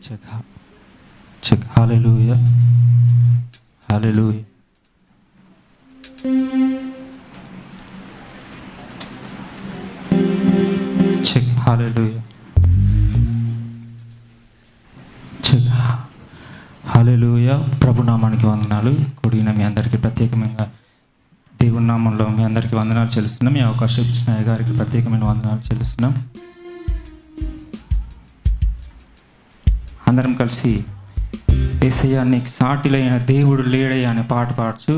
Check check hallelujah hallelujah. Check hallelujah. Check hallelujah. ప్రభునామానికి వందనాలు. కూడిన మీ అందరికీ ప్రత్యేకమైన దేవుని నామంలో మీ అందరికీ వందనాలు చెల్లిస్తున్నాం. మీ అవకాశం ఇచ్చిన గారికి ప్రత్యేకమైన వందనాలు చెల్లిస్తున్నాం. అందరం కలిసి ఏసయ్య నీకు సాటిలైన దేవుడు లేడయ్య అనే పాట పాడుచు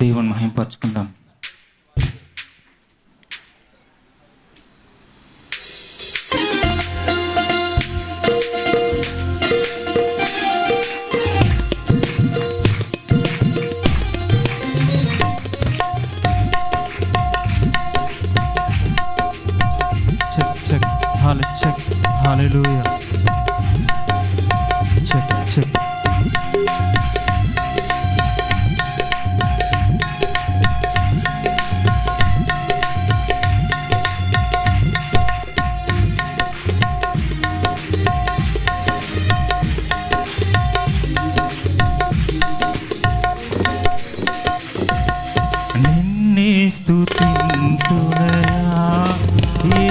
దేవుని మహింపరచుకుందాం Hallelujah.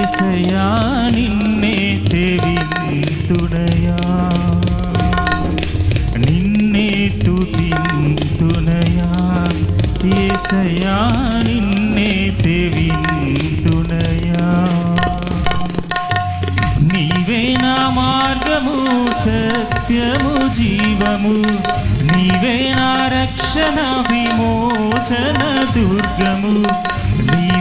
యేసయ్యా నిన్నే సేవింతునయా నిన్నే స్తుతింతునయా యేసయ్యా నిన్నే సేవింతునయా నీవే నా మార్గము సత్యము జీవము. నీవే నా రక్షణ విమోచన దుర్గము.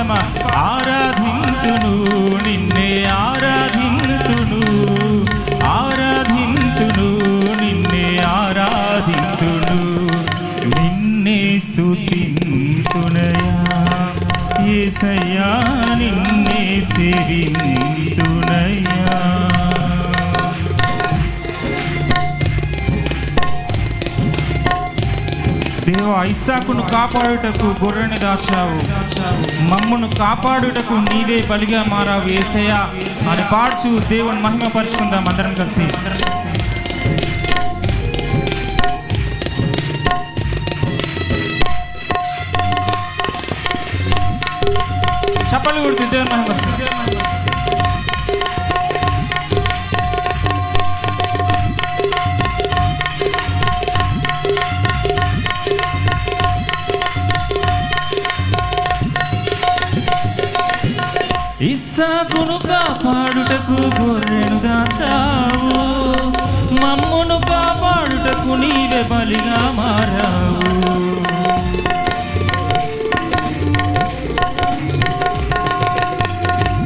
పాదమ ఆరాధింతును నిన్నే ఆరాధింతును. ఆరాధింతును నిన్నే ఆరాధింతును. నిన్నే స్థుతింతునయా ఏసయ్యా నిన్నే సేవింతునయా దేవ ఇస్సాకును కాపాడుటకు గొర్రెని దాచావు. మమ్మును కాపాడుటకు నీవే బలిగా మారావు ఏసయ్యా. అని పాడుచు దేవుని మహిమ పరుచుకుందాం అందరం కలిసి. చప్పలు కొడుతూ దేవుని మహిమ బలిగా మారావు.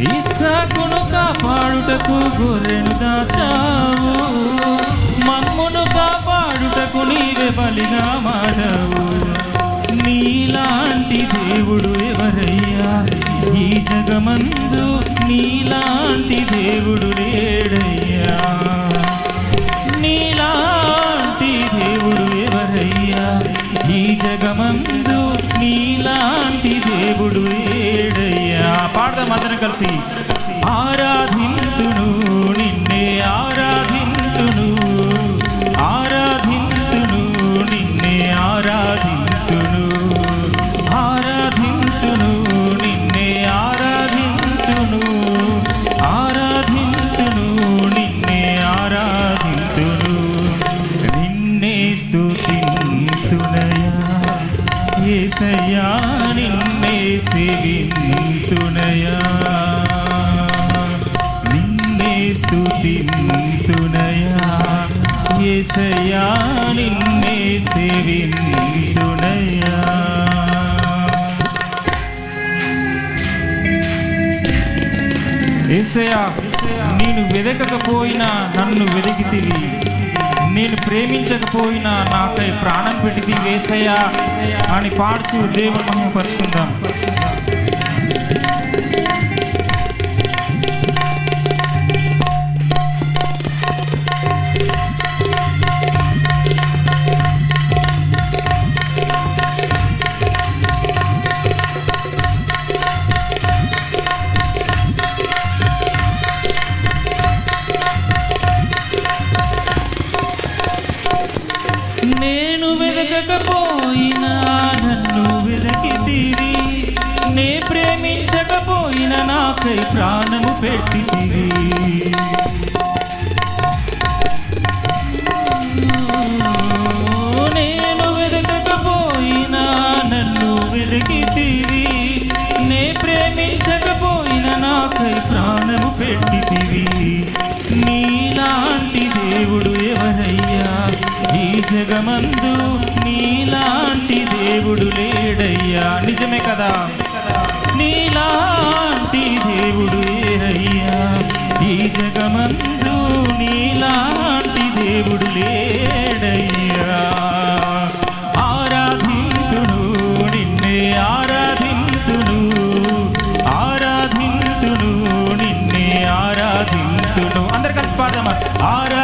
ఇసాకును కాపాడుటకు గొర్రెను దాచావు. మమ్మును కాపాడుటకు నీవే బలిగా మారావు. నీలాంటి దేవుడు ఎవరయ్యా? ఈ జగమందు నీలాంటి దేవుడు ఏడయ్యా. పాడదాం అందరం కలిసి. ఆరాధింతును. నేను వెదకకపోయినా నన్ను వెదికితివి నేను ప్రేమించకపోయినా నాకై ప్రాణం పెట్టిది వేసయ్యా అని పాడుచు దేవుడు మనం పరుచుకుందాం. నేను వెదకపోయినా నన్ను వెదకితివి నే ప్రేమించకపోయినా నాకై ప్రాణము పెట్టితివి జగమందు నీలాంటి దేవుడు లేడయ్యా. నిజమే కదా? నీలాంటి దేవుడు ఏరయ్యా ఈ జగమందు నీలాంటి దేవుడు లేడయ్యా. ఆరాధితును నిన్నే ఆరాధితును ఆరాధితును నిన్నే ఆరాధితును. అందరు కలిసి పాడదామా? ఆరా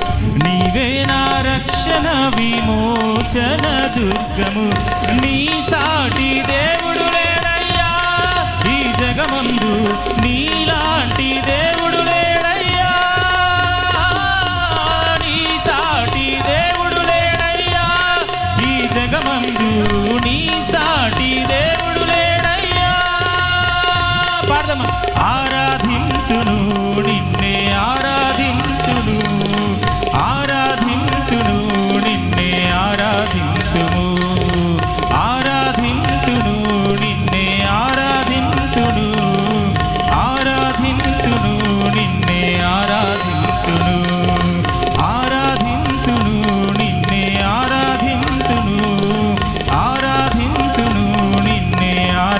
విమోచన దుర్గము. నీ సాటిదే